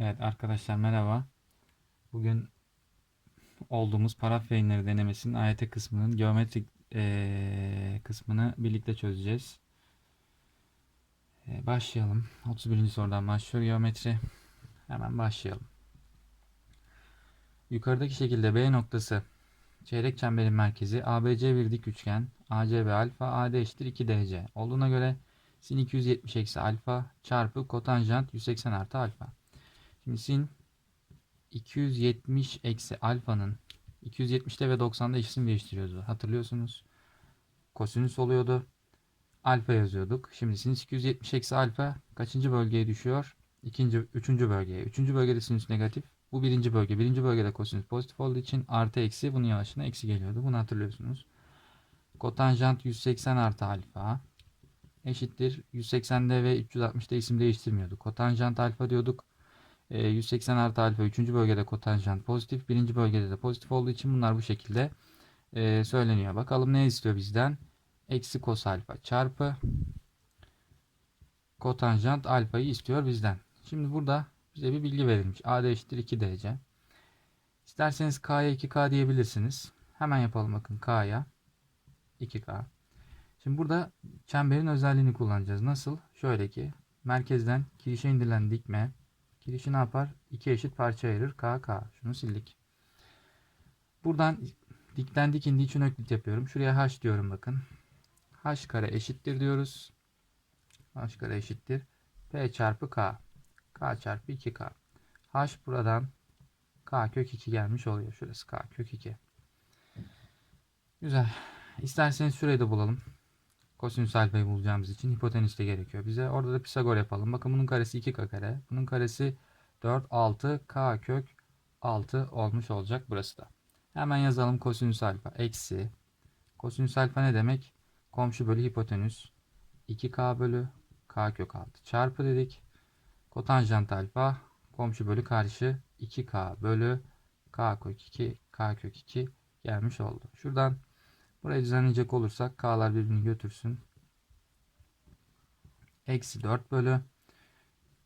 Evet arkadaşlar merhaba. Bugün olduğumuz paraf yayınları denemesinin AYT kısmının geometrik eee, kısmını birlikte çözeceğiz. Eee, başlayalım. 31. sorudan başlıyor geometri. Hemen başlayalım. Yukarıdaki şekilde B noktası çeyrek çemberin merkezi ABC bir dik üçgen ACB alfa AD eşittir 2DC olduğuna göre sin 270 eksi alfa çarpı kotanjant 180 artı alfa. Şimdi sin 270 eksi alfanın 270'te ve 90'da isim değiştiriyordu. Hatırlıyorsunuz. Kosinüs oluyordu. Alfa yazıyorduk. Şimdi sin 270 eksi alfa kaçıncı bölgeye düşüyor? İkinci, üçüncü bölgeye. Üçüncü bölgede sinüs negatif. Bu birinci bölge. Birinci bölgede kosinüs pozitif olduğu için artı eksi bunun yavaşına eksi geliyordu. Bunu hatırlıyorsunuz. Kotanjant 180 artı alfa eşittir. 180'de ve 360'da isim değiştirmiyorduk. Kotanjant alfa diyorduk. E, 180 artı alfa 3. bölgede kotanjant pozitif. 1. bölgede de pozitif olduğu için bunlar bu şekilde e, söyleniyor. Bakalım ne istiyor bizden? Eksi kos alfa çarpı kotanjant alfayı istiyor bizden. Şimdi burada bize bir bilgi verilmiş. AD eşittir 2 derece. İsterseniz K'ya 2K diyebilirsiniz. Hemen yapalım bakın K'ya 2K. Şimdi burada çemberin özelliğini kullanacağız. Nasıl? Şöyle ki merkezden kirişe indirilen dikme kirişi ne yapar? İki eşit parça ayırır. K, K. Şunu sildik. Buradan dikten dik indiği için öklit yapıyorum. Şuraya H diyorum bakın. H kare eşittir diyoruz. H kare eşittir. P çarpı K. K çarpı 2K. H buradan K kök 2 gelmiş oluyor. Şurası K kök 2. Güzel. İsterseniz şurayı da bulalım. Kosinüs alfayı bulacağımız için hipotenüs de gerekiyor bize. Orada da Pisagor yapalım. Bakın bunun karesi 2k kare. Bunun karesi 4, 6, k kök 6 olmuş olacak burası da. Hemen yazalım kosinüs alfa eksi. Kosinüs alfa ne demek? Komşu bölü hipotenüs. 2k bölü k kök 6 çarpı dedik. Kotanjant alfa komşu bölü karşı 2k bölü k kök 2 k kök 2 gelmiş oldu. Şuradan Burayı düzenleyecek olursak k'lar birbirini götürsün. Eksi 4 bölü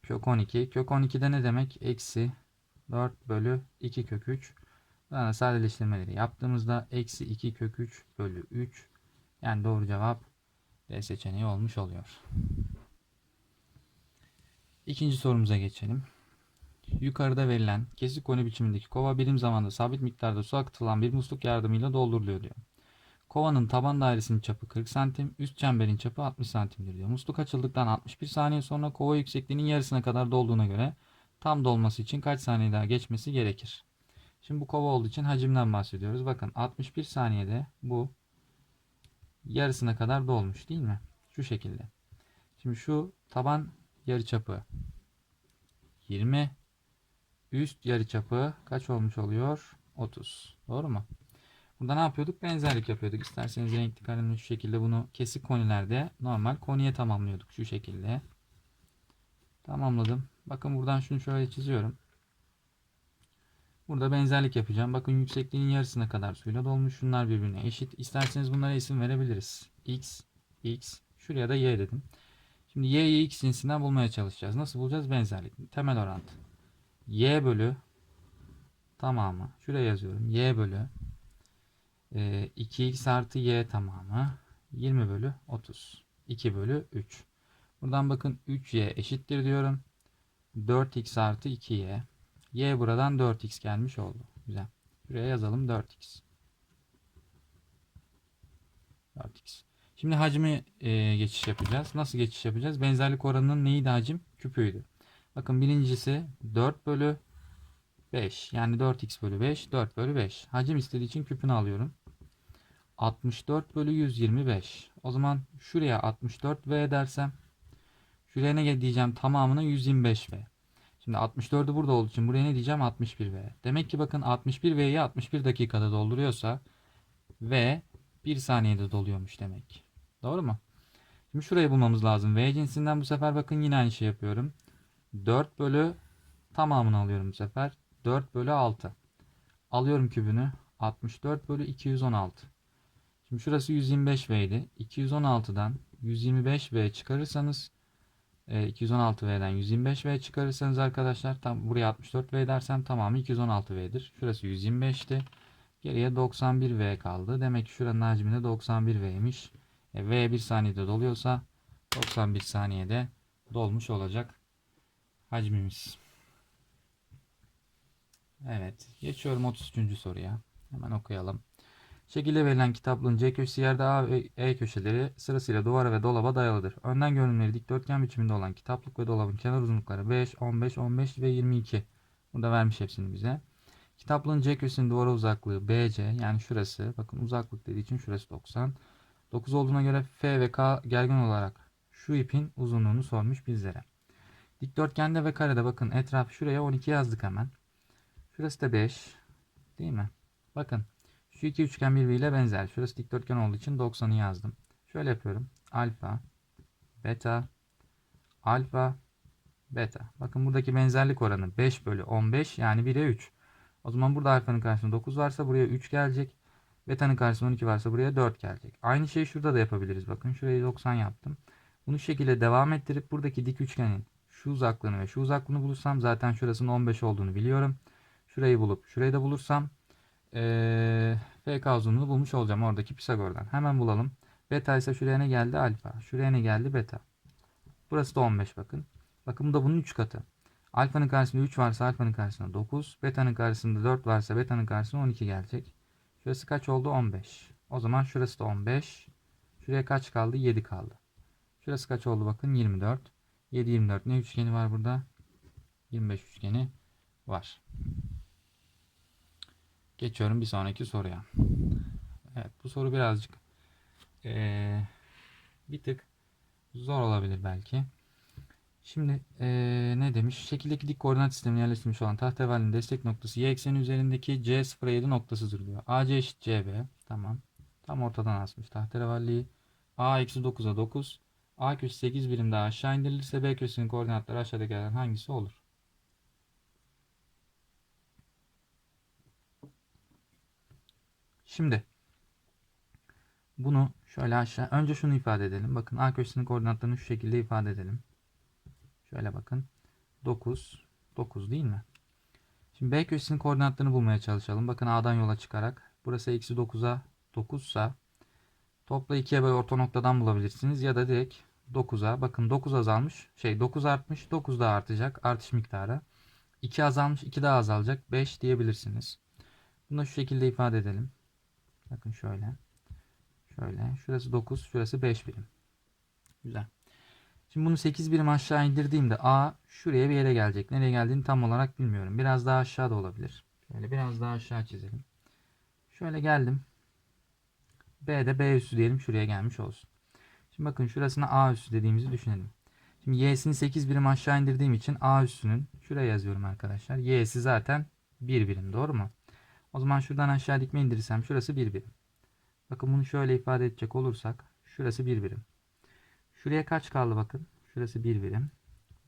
kök 12. Kök 12'de ne demek? Eksi 4 bölü 2 kök 3. Buradan da sadeleştirmeleri yaptığımızda eksi 2 kök 3 bölü 3. Yani doğru cevap D seçeneği olmuş oluyor. İkinci sorumuza geçelim. Yukarıda verilen kesik koni biçimindeki kova birim zamanda sabit miktarda su akıtılan bir musluk yardımıyla dolduruluyor diyor. Kovanın taban dairesinin çapı 40 santim, üst çemberin çapı 60 santimdir diyor. Musluk açıldıktan 61 saniye sonra kova yüksekliğinin yarısına kadar dolduğuna göre tam dolması için kaç saniye daha geçmesi gerekir? Şimdi bu kova olduğu için hacimden bahsediyoruz. Bakın 61 saniyede bu yarısına kadar dolmuş değil mi? Şu şekilde. Şimdi şu taban yarıçapı 20 üst yarıçapı kaç olmuş oluyor? 30. Doğru mu? Burada ne yapıyorduk? Benzerlik yapıyorduk. İsterseniz renkli kalemle şu şekilde bunu kesik konilerde normal koniye tamamlıyorduk. Şu şekilde. Tamamladım. Bakın buradan şunu şöyle çiziyorum. Burada benzerlik yapacağım. Bakın yüksekliğinin yarısına kadar suyla dolmuş. Şunlar birbirine eşit. İsterseniz bunlara isim verebiliriz. X, X. Şuraya da Y dedim. Şimdi Y'yi X cinsinden bulmaya çalışacağız. Nasıl bulacağız? Benzerlik. Temel orantı. Y bölü tamamı. Şuraya yazıyorum. Y bölü e, 2x artı y tamamı 20 bölü 30. 2 bölü 3. Buradan bakın 3y eşittir diyorum. 4x artı 2y. y buradan 4x gelmiş oldu. Güzel. Buraya yazalım 4x. 4x. Şimdi hacmi e, geçiş yapacağız. Nasıl geçiş yapacağız? Benzerlik oranının neydi hacim? Küpüydü. Bakın birincisi 4 bölü 5. Yani 4x bölü 5. 4 bölü 5. Hacim istediği için küpünü alıyorum. 64 bölü 125. O zaman şuraya 64V dersem şuraya ne diyeceğim tamamına 125V. Şimdi 64'ü burada olduğu için buraya ne diyeceğim 61V. Demek ki bakın 61V'yi 61 dakikada dolduruyorsa V 1 saniyede doluyormuş demek. Doğru mu? Şimdi şurayı bulmamız lazım. V cinsinden bu sefer bakın yine aynı şey yapıyorum. 4 bölü tamamını alıyorum bu sefer. 4 bölü 6. Alıyorum kübünü. 64 bölü 216. Şimdi şurası 125V idi. 216'dan 125V çıkarırsanız E, 216V'den 125V çıkarırsanız arkadaşlar tam buraya 64V dersem tamamı 216V'dir. Şurası 125'ti. Geriye 91V kaldı. Demek ki şuranın hacmi de 91V'ymiş. E, V 1 saniyede doluyorsa 91 saniyede dolmuş olacak hacmimiz. Evet. Geçiyorum 33. soruya. Hemen okuyalım. Şekilde verilen kitaplığın C köşesi yerde A ve E köşeleri sırasıyla duvara ve dolaba dayalıdır. Önden görünümleri dikdörtgen biçiminde olan kitaplık ve dolabın kenar uzunlukları 5, 15, 15 ve 22. Burada vermiş hepsini bize. Kitaplığın C köşesinin duvara uzaklığı BC yani şurası. Bakın uzaklık dediği için şurası 90. 9 olduğuna göre F ve K gergin olarak şu ipin uzunluğunu sormuş bizlere. Dikdörtgende ve karede bakın etraf şuraya 12 yazdık hemen. Şurası da 5. Değil mi? Bakın şu iki üçgen birbiriyle benzer. Şurası dikdörtgen olduğu için 90'ı yazdım. Şöyle yapıyorum. Alfa, beta, alfa, beta. Bakın buradaki benzerlik oranı 5 bölü 15 yani 1'e 3. O zaman burada alfanın karşısında 9 varsa buraya 3 gelecek. Beta'nın karşısında 12 varsa buraya 4 gelecek. Aynı şeyi şurada da yapabiliriz. Bakın şurayı 90 yaptım. Bunu şu şekilde devam ettirip buradaki dik üçgenin şu uzaklığını ve şu uzaklığını bulursam zaten şurasının 15 olduğunu biliyorum. Şurayı bulup şurayı da bulursam ee, FK uzunluğunu bulmuş olacağım oradaki Pisagor'dan. Hemen bulalım. Beta ise şuraya ne geldi? Alfa. Şuraya ne geldi? Beta. Burası da 15 bakın. Bakın bu da bunun 3 katı. Alfanın karşısında 3 varsa alfanın karşısında 9. Beta'nın karşısında 4 varsa beta'nın karşısında 12 gelecek. Şurası kaç oldu? 15. O zaman şurası da 15. Şuraya kaç kaldı? 7 kaldı. Şurası kaç oldu? Bakın 24. 7, 24. Ne üçgeni var burada? 25 üçgeni var. Geçiyorum bir sonraki soruya. Evet bu soru birazcık ee, bir tık zor olabilir belki. Şimdi ee, ne demiş? Şekildeki dik koordinat sistemine yerleştirilmiş olan tahterevalinin destek noktası y ekseni üzerindeki C07 noktasıdır diyor. AC eşit CB. Tamam. Tam ortadan asmış tahterevalliyi. A eksi 9'a 9. A köşesi 8 birim daha aşağı indirilirse B köşesinin koordinatları aşağıdakilerden hangisi olur? Şimdi bunu şöyle aşağı önce şunu ifade edelim. Bakın A köşesinin koordinatlarını şu şekilde ifade edelim. Şöyle bakın. 9 9 değil mi? Şimdi B köşesinin koordinatlarını bulmaya çalışalım. Bakın A'dan yola çıkarak. Burası eksi 9'a 9 sa topla 2'ye böl orta noktadan bulabilirsiniz. Ya da direkt 9'a. Bakın 9 azalmış. Şey 9 artmış. 9 daha artacak. Artış miktarı. 2 azalmış. 2 daha azalacak. 5 diyebilirsiniz. Bunu da şu şekilde ifade edelim. Bakın şöyle. Şöyle. Şurası 9. Şurası 5 birim. Güzel. Şimdi bunu 8 birim aşağı indirdiğimde A şuraya bir yere gelecek. Nereye geldiğini tam olarak bilmiyorum. Biraz daha aşağıda olabilir. Şöyle biraz daha aşağı çizelim. Şöyle geldim. B de B üssü diyelim şuraya gelmiş olsun. Şimdi bakın şurasına A üssü dediğimizi düşünelim. Şimdi Y'sini 8 birim aşağı indirdiğim için A üssünün şuraya yazıyorum arkadaşlar. Y'si zaten 1 birim doğru mu? O zaman şuradan aşağı dikme indirirsem şurası 1 birim. Bakın bunu şöyle ifade edecek olursak şurası 1 birim. Şuraya kaç kaldı bakın. Şurası 1 birim.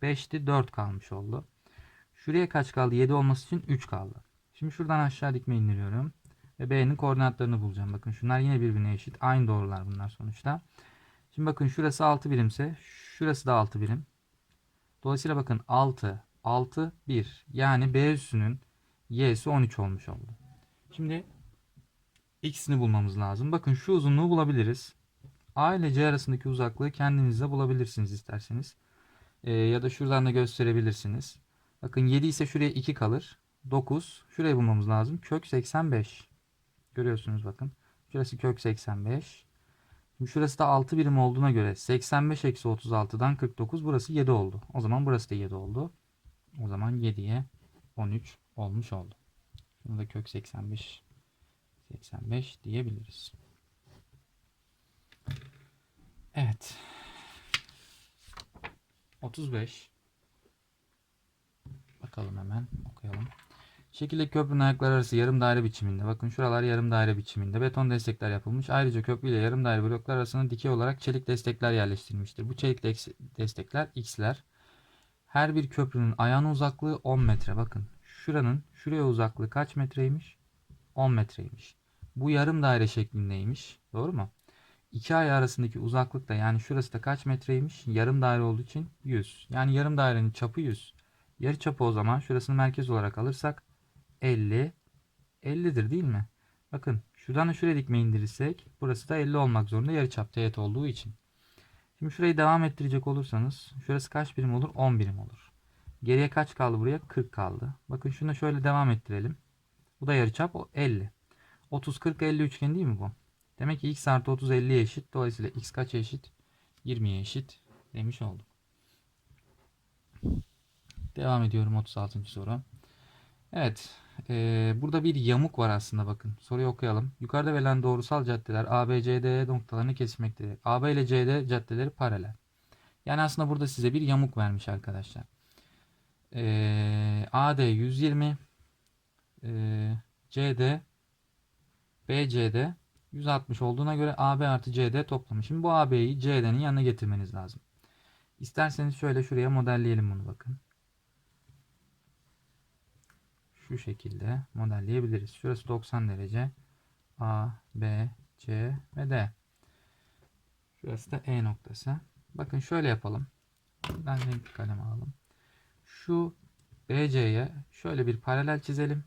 5'ti 4 kalmış oldu. Şuraya kaç kaldı? 7 olması için 3 kaldı. Şimdi şuradan aşağı dikme indiriyorum. Ve B'nin koordinatlarını bulacağım. Bakın şunlar yine birbirine eşit. Aynı doğrular bunlar sonuçta. Şimdi bakın şurası 6 birimse şurası da 6 birim. Dolayısıyla bakın 6, 6, 1. Yani B üssünün y'si 13 olmuş oldu. Şimdi x'ini bulmamız lazım. Bakın şu uzunluğu bulabiliriz. A ile C arasındaki uzaklığı kendiniz de bulabilirsiniz isterseniz. Ee, ya da şuradan da gösterebilirsiniz. Bakın 7 ise şuraya 2 kalır. 9. Şurayı bulmamız lazım. Kök 85. Görüyorsunuz bakın. Şurası kök 85. Şimdi şurası da 6 birim olduğuna göre 85 eksi 36'dan 49 burası 7 oldu. O zaman burası da 7 oldu. O zaman 7'ye 13 olmuş oldu. Şunu da kök 85 85 diyebiliriz. Evet. 35 Bakalım hemen okuyalım. Şekilde köprünün ayakları arası yarım daire biçiminde. Bakın şuralar yarım daire biçiminde. Beton destekler yapılmış. Ayrıca köprü ile yarım daire bloklar arasında dikey olarak çelik destekler yerleştirilmiştir. Bu çelik destekler x'ler. Her bir köprünün ayağının uzaklığı 10 metre. Bakın şuranın şuraya uzaklığı kaç metreymiş? 10 metreymiş. Bu yarım daire şeklindeymiş. Doğru mu? iki ay arasındaki uzaklık da yani şurası da kaç metreymiş? Yarım daire olduğu için 100. Yani yarım dairenin çapı 100. Yarı çapı o zaman şurasını merkez olarak alırsak 50 50'dir değil mi? Bakın şuradan da şuraya dikme indirirsek burası da 50 olmak zorunda yarı çap teğet olduğu için. Şimdi şurayı devam ettirecek olursanız şurası kaç birim olur? 10 birim olur. Geriye kaç kaldı buraya? 40 kaldı. Bakın şunu şöyle devam ettirelim. Bu da yarıçap o 50. 30 40 50 üçgen değil mi bu? Demek ki x artı 30 50'ye eşit. Dolayısıyla x kaça eşit? 20'ye eşit demiş olduk. Devam ediyorum 36. soru. Evet. e, burada bir yamuk var aslında bakın. Soruyu okuyalım. Yukarıda verilen doğrusal caddeler A, B, C, D noktalarını kesmektedir. A, B ile C, D caddeleri paralel. Yani aslında burada size bir yamuk vermiş arkadaşlar. E, AD 120 e, CD BCD 160 olduğuna göre AB artı CD toplamı. Şimdi bu AB'yi CD'nin yanına getirmeniz lazım. İsterseniz şöyle şuraya modelleyelim bunu bakın. Şu şekilde modelleyebiliriz. Şurası 90 derece. A, B, C ve D. Şurası da E noktası. Bakın şöyle yapalım. Ben renkli kalem alalım. Şu BC'ye şöyle bir paralel çizelim.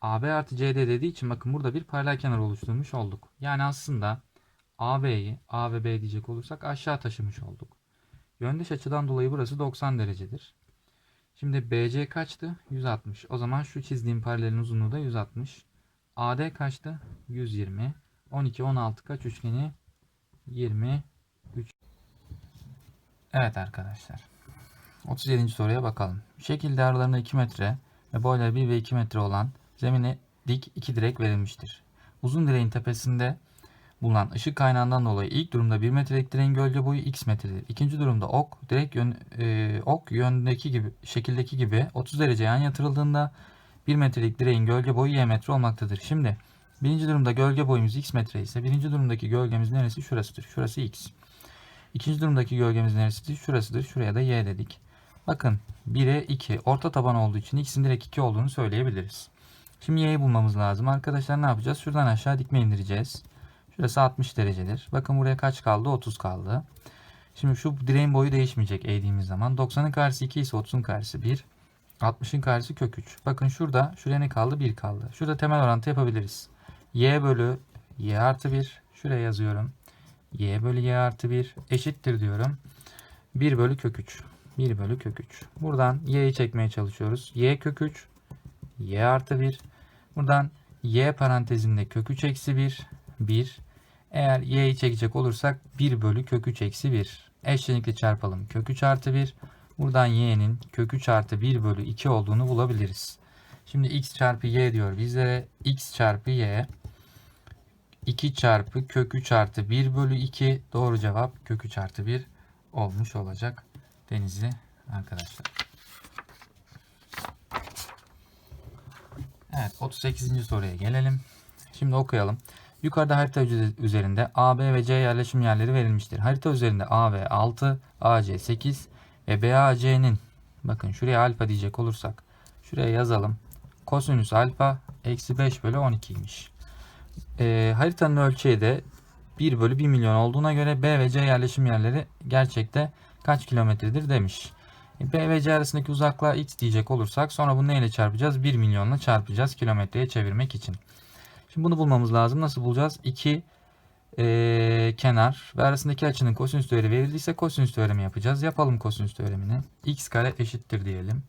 AB artı CD dediği için bakın burada bir paralel kenar oluşturmuş olduk. Yani aslında AB'yi A ve B diyecek olursak aşağı taşımış olduk. Yöndeş açıdan dolayı burası 90 derecedir. Şimdi BC kaçtı? 160. O zaman şu çizdiğim paralelin uzunluğu da 160. AD kaçtı? 120. 12, 16 kaç üçgeni? 23. Evet arkadaşlar. 37. soruya bakalım. Şekilde aralarında 2 metre ve boyları 1 ve 2 metre olan zemine dik iki direk verilmiştir. Uzun direğin tepesinde bulunan ışık kaynağından dolayı ilk durumda 1 metrelik direğin gölge boyu x metredir. İkinci durumda ok direk yön, e, ok yöndeki gibi şekildeki gibi 30 derece yan yatırıldığında 1 metrelik direğin gölge boyu y metre olmaktadır. Şimdi birinci durumda gölge boyumuz x metre ise birinci durumdaki gölgemiz neresi? Şurasıdır. Şurası x. İkinci durumdaki gölgemiz neresidir? Şurasıdır. Şuraya da y dedik. Bakın 1'e 2 orta taban olduğu için x'in direkt 2 olduğunu söyleyebiliriz. Şimdi y'yi bulmamız lazım. Arkadaşlar ne yapacağız? Şuradan aşağı dikme indireceğiz. Şurası 60 derecedir. Bakın buraya kaç kaldı? 30 kaldı. Şimdi şu direğin boyu değişmeyecek eğdiğimiz zaman. 90'ın karşısı 2 ise 30'un karşısı 1. 60'ın karşısı kök 3. Bakın şurada şuraya ne kaldı? 1 kaldı. Şurada temel orantı yapabiliriz. y bölü y artı 1. Şuraya yazıyorum. y bölü y artı 1 eşittir diyorum. 1 bölü kök 3. 1 bölü kök 3. Buradan y'yi çekmeye çalışıyoruz. y kök 3. y artı 1. Buradan y parantezinde kök 3 eksi 1. 1. Eğer y'yi çekecek olursak 1 bölü kök 3 eksi 1. Eşlenikle çarpalım. Kök 3 artı 1. Buradan y'nin kök 3 artı 1 bölü 2 olduğunu bulabiliriz. Şimdi x çarpı y diyor bizlere. x çarpı y 2 çarpı kök 3 artı 1 bölü 2 doğru cevap kök 3 artı 1 olmuş olacak. Denizli arkadaşlar. Evet 38. soruya gelelim. Şimdi okuyalım. Yukarıda harita üzerinde A, B ve C yerleşim yerleri verilmiştir. Harita üzerinde A ve 6, AC 8 ve BAC'nin bakın şuraya alfa diyecek olursak şuraya yazalım. Kosinüs alfa eksi 5 bölü 12'ymiş. E, haritanın ölçeği de 1 bölü 1 milyon olduğuna göre B ve C yerleşim yerleri gerçekte kaç kilometredir demiş. E, B ve C arasındaki uzaklığa x diyecek olursak sonra bunu neyle çarpacağız? 1 milyonla çarpacağız kilometreye çevirmek için. Şimdi bunu bulmamız lazım. Nasıl bulacağız? 2 e, kenar ve arasındaki açının kosinüs teoremi verildiyse kosinüs teoremi yapacağız. Yapalım kosinüs teoremini. x kare eşittir diyelim.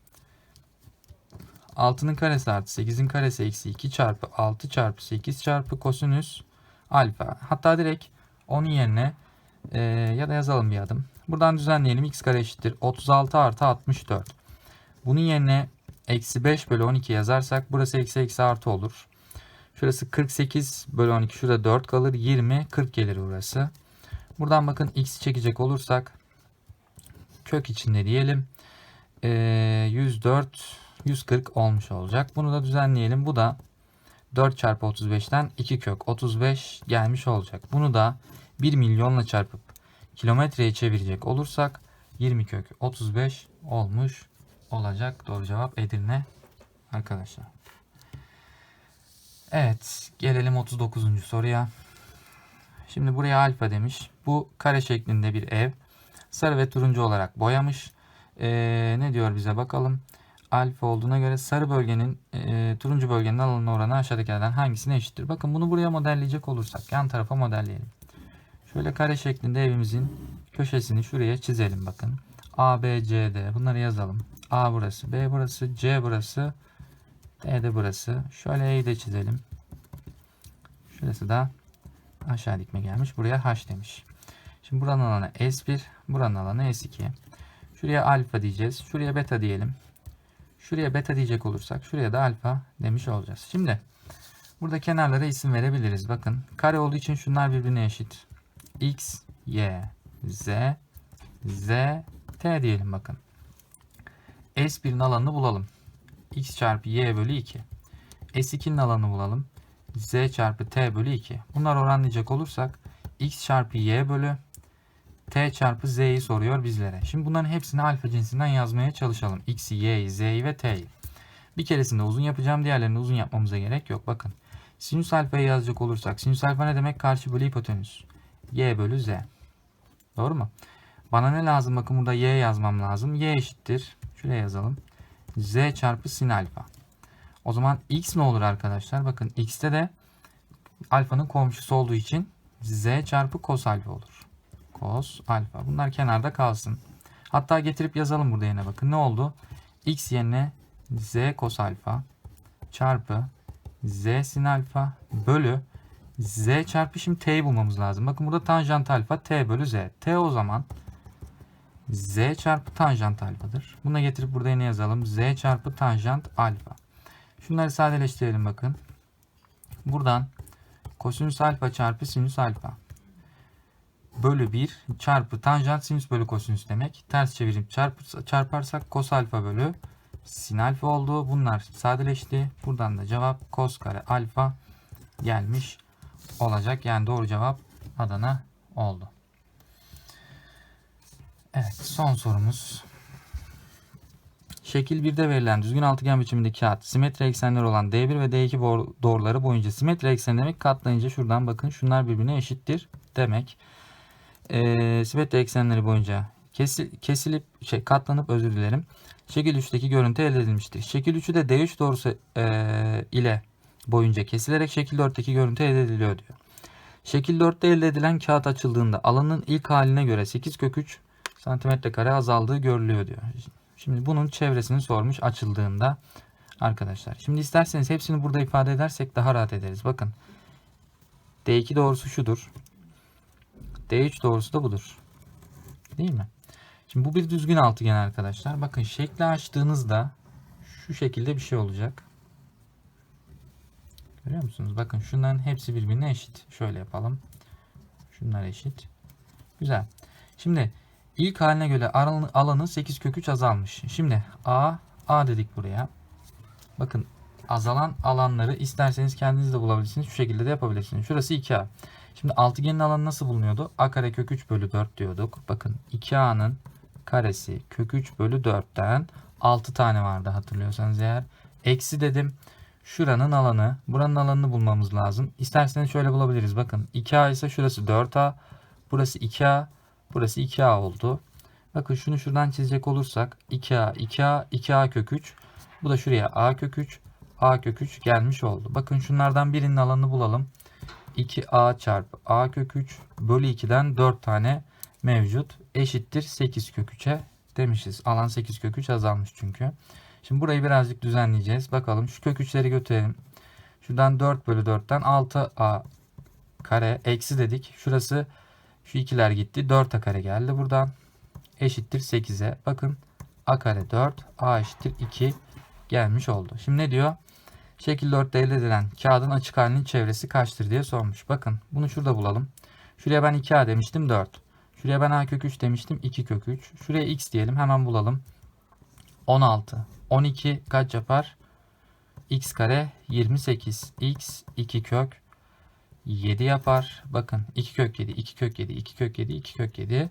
6'nın karesi artı 8'in karesi eksi 2 çarpı 6 çarpı 8 çarpı kosinüs alfa. Hatta direkt onun yerine e, ya da yazalım bir adım. Buradan düzenleyelim. x kare eşittir. 36 artı 64. Bunun yerine eksi 5 bölü 12 yazarsak burası eksi eksi artı olur. Şurası 48 bölü 12. Şurada 4 kalır. 20, 40 gelir burası. Buradan bakın x çekecek olursak kök içinde diyelim. E, 104, 140 olmuş olacak. Bunu da düzenleyelim. Bu da 4 çarpı 35'ten 2 kök 35 gelmiş olacak. Bunu da 1 milyonla çarpıp kilometreye çevirecek olursak 20 kök 35 olmuş olacak. Doğru cevap Edirne arkadaşlar. Evet gelelim 39. soruya. Şimdi buraya alfa demiş. Bu kare şeklinde bir ev. Sarı ve turuncu olarak boyamış. Ee, ne diyor bize bakalım. Alfa olduğuna göre sarı bölgenin e, turuncu bölgenin alanı oranı aşağıdakilerden hangisine eşittir? Bakın bunu buraya modelleyecek olursak yan tarafa modelleyelim. Şöyle kare şeklinde evimizin köşesini şuraya çizelim bakın. A, B, C, D bunları yazalım. A burası, B burası, C burası, D de burası. Şöyle E'yi de çizelim. Şurası da aşağı dikme gelmiş. Buraya H demiş. Şimdi buranın alanı S1, buranın alanı S2. Şuraya alfa diyeceğiz. Şuraya beta diyelim. Şuraya beta diyecek olursak şuraya da alfa demiş olacağız. Şimdi burada kenarlara isim verebiliriz. Bakın kare olduğu için şunlar birbirine eşit. X, Y, Z, Z, T diyelim bakın. S1'in alanını bulalım. X çarpı Y bölü 2. S2'nin alanını bulalım. Z çarpı T bölü 2. Bunlar oranlayacak olursak X çarpı Y bölü T çarpı Z'yi soruyor bizlere. Şimdi bunların hepsini alfa cinsinden yazmaya çalışalım. X'i, Y'yi, Z'yi ve T'yi. Bir keresinde uzun yapacağım. Diğerlerini uzun yapmamıza gerek yok. Bakın. Sinüs alfayı yazacak olursak. Sinüs alfa ne demek? Karşı bölü hipotenüs. Y bölü Z. Doğru mu? Bana ne lazım? Bakın burada Y yazmam lazım. Y eşittir. Şuraya yazalım. Z çarpı sin alfa. O zaman X ne olur arkadaşlar? Bakın X'te de alfanın komşusu olduğu için Z çarpı cos alfa olur. Cos alfa. Bunlar kenarda kalsın. Hatta getirip yazalım burada yine bakın. Ne oldu? X yerine Z cos alfa çarpı Z sin alfa bölü Z çarpı şimdi T'yi bulmamız lazım. Bakın burada tanjant alfa T bölü Z. T o zaman Z çarpı tanjant alfadır. Bunu getirip burada yine yazalım. Z çarpı tanjant alfa. Şunları sadeleştirelim bakın. Buradan kosinüs alfa çarpı sinüs alfa bölü 1 çarpı tanjant sinüs bölü kosinüs demek. Ters çevirip çarp, çarparsak kos alfa bölü sin alfa oldu. Bunlar sadeleşti. Buradan da cevap kos kare alfa gelmiş olacak. Yani doğru cevap Adana oldu. Evet son sorumuz. Şekil 1'de verilen düzgün altıgen biçimindeki kağıt simetri eksenleri olan D1 ve D2 doğruları boyunca simetri eksen demek katlayınca şuradan bakın şunlar birbirine eşittir demek. Ee, simetri eksenleri boyunca kesil, kesilip şey katlanıp özür dilerim. Şekil 3'teki görüntü elde edilmiştir. Şekil 3'ü de D3 doğrusu e, ile boyunca kesilerek şekil 4'teki görüntü elde ediliyor diyor. Şekil 4'te elde edilen kağıt açıldığında alanın ilk haline göre 8 kök 3 santimetre kare azaldığı görülüyor diyor. Şimdi bunun çevresini sormuş açıldığında arkadaşlar. Şimdi isterseniz hepsini burada ifade edersek daha rahat ederiz. Bakın D2 doğrusu şudur. D3 doğrusu da budur. Değil mi? Şimdi bu bir düzgün altıgen arkadaşlar. Bakın şekli açtığınızda şu şekilde bir şey olacak. Görüyor musunuz? Bakın şunların hepsi birbirine eşit. Şöyle yapalım. Şunlar eşit. Güzel. Şimdi ilk haline göre alanı, alanı 8 kök 3 azalmış. Şimdi A, A dedik buraya. Bakın azalan alanları isterseniz kendiniz de bulabilirsiniz. Şu şekilde de yapabilirsiniz. Şurası 2A. Şimdi altıgenin alanı nasıl bulunuyordu? A kare kök 3 bölü 4 diyorduk. Bakın 2A'nın karesi kök 3 bölü 4'ten 6 tane vardı hatırlıyorsanız eğer. Eksi dedim. Şuranın alanı, buranın alanını bulmamız lazım. İsterseniz şöyle bulabiliriz. Bakın 2A ise şurası 4A. Burası 2A. Burası 2A oldu. Bakın şunu şuradan çizecek olursak 2A, 2A, 2A kök 3. Bu da şuraya A kök 3, A kök 3 gelmiş oldu. Bakın şunlardan birinin alanını bulalım. 2A çarpı A kök 3 bölü 2'den 4 tane mevcut. Eşittir 8 kök 3'e demişiz. Alan 8 kök 3 azalmış çünkü. Şimdi burayı birazcık düzenleyeceğiz. Bakalım şu kök 3'leri götürelim. Şuradan 4 bölü 4'ten 6A kare eksi dedik. Şurası şu ikiler gitti. 4A kare geldi buradan. Eşittir 8'e. Bakın A kare 4. A eşittir 2 gelmiş oldu. Şimdi ne diyor? Şekil 4'te elde edilen kağıdın açık halinin çevresi kaçtır diye sormuş. Bakın bunu şurada bulalım. Şuraya ben 2A demiştim 4. Şuraya ben A kök 3 demiştim 2 kök 3. Şuraya X diyelim hemen bulalım. 16. 12 kaç yapar? X kare 28. X 2 kök 7 yapar. Bakın 2 kök 7, 2 kök 7, 2 kök 7, 2 kök 7.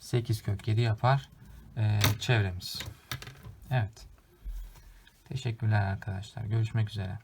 8 kök 7 yapar ee, çevremiz. Evet. Teşekkürler arkadaşlar. Görüşmek üzere.